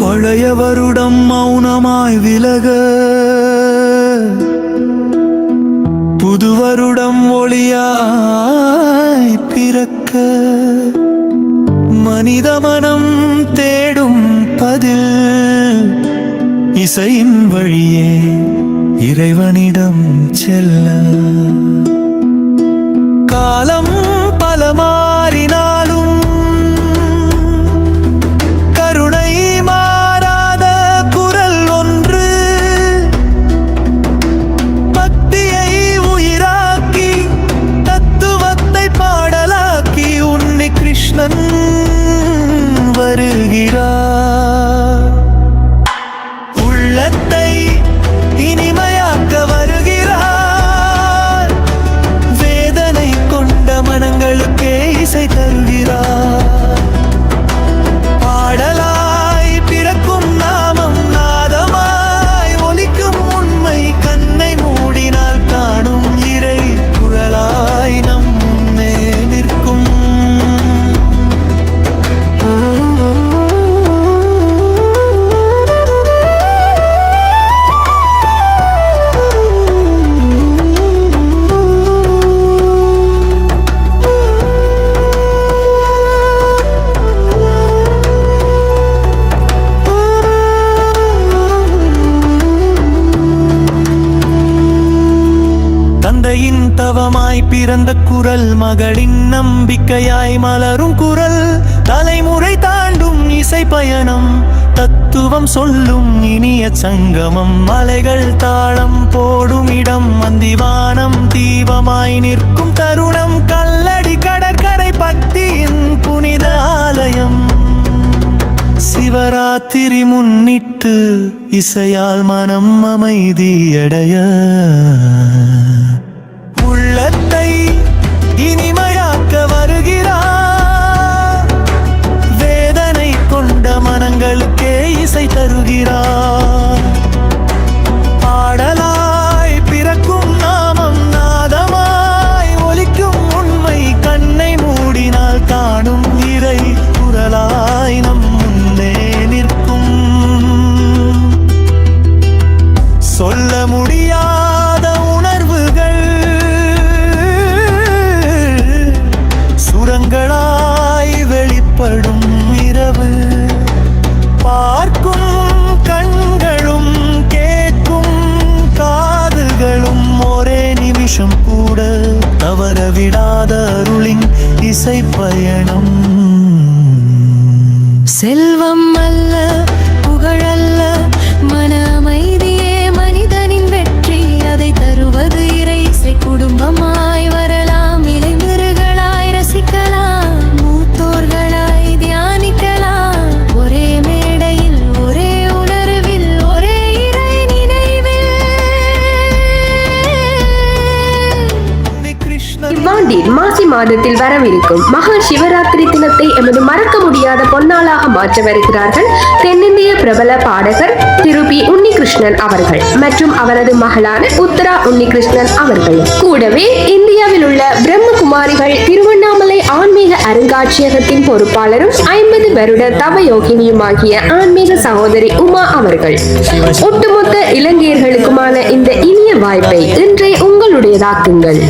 பழைய வருடம் மௌனமாய் விலக புது வருடம் ஒளியாய் பிறக்க. மனித மனம் தேடும் பதில் இசையின் வழியே இறைவனிடம் செல்ல. காலம் பல மாறினார் உள்ளத்தை இனிமையாக்க தந்தையின் தவமாய் பிறந்த குரல் மகளின் நம்பிக்கையாய் மலரும் குரல். தலைமுறை தாண்டும் இசை பயணம் தத்துவம் சொல்லும் இனிய சங்கமம். மலைகள் தாளம் போடும் இடம் மந்திவானம் தீபமாய் நிற்கும் தருணம். கல்லடி கடற்கரை பக்தியின் புனித ஆலயம். சிவராத்திரி முன்னிட்டு இசையால் மனம் அமைதியடைய. உள்ளத்தை வெளிப்படும் இரவு. பார்க்கும் கண்களும் கேட்கும் காதுகளும் ஒரே நிமிஷம் கூட. தவற விடாத அருளின் இசை பயணம் கிருஷ்ணன் மாசி மாதத்தில் வரவிருக்கும் மகா சிவராத்திரி தினத்தை எமது மறக்க முடியாத பொன்னாளாக மாற்ற வருகிறார்கள் தென்னிந்திய பிரபல பாடகர் திரு பி உன்னிகிருஷ்ணன் அவர்கள் மற்றும் அவரது மகளான உத்தரா உன்னிகிருஷ்ணன் அவர்கள். கூடவே இந்தியாவில் உள்ள பிரம்மகுமாரிகள் திருவண்ணாமலை ஆன்மீக அருங்காட்சியகத்தின் பொறுப்பாளரும் ஐம்பது வருட தவயோகினியுமாகிய ஆன்மீக சகோதரி உமா அவர்கள். ஒட்டுமொத்த இலங்கையர்களுக்குமான இந்த இனிய வாய்ப்பை இன்றே உங்களுடையதாக்குங்கள்.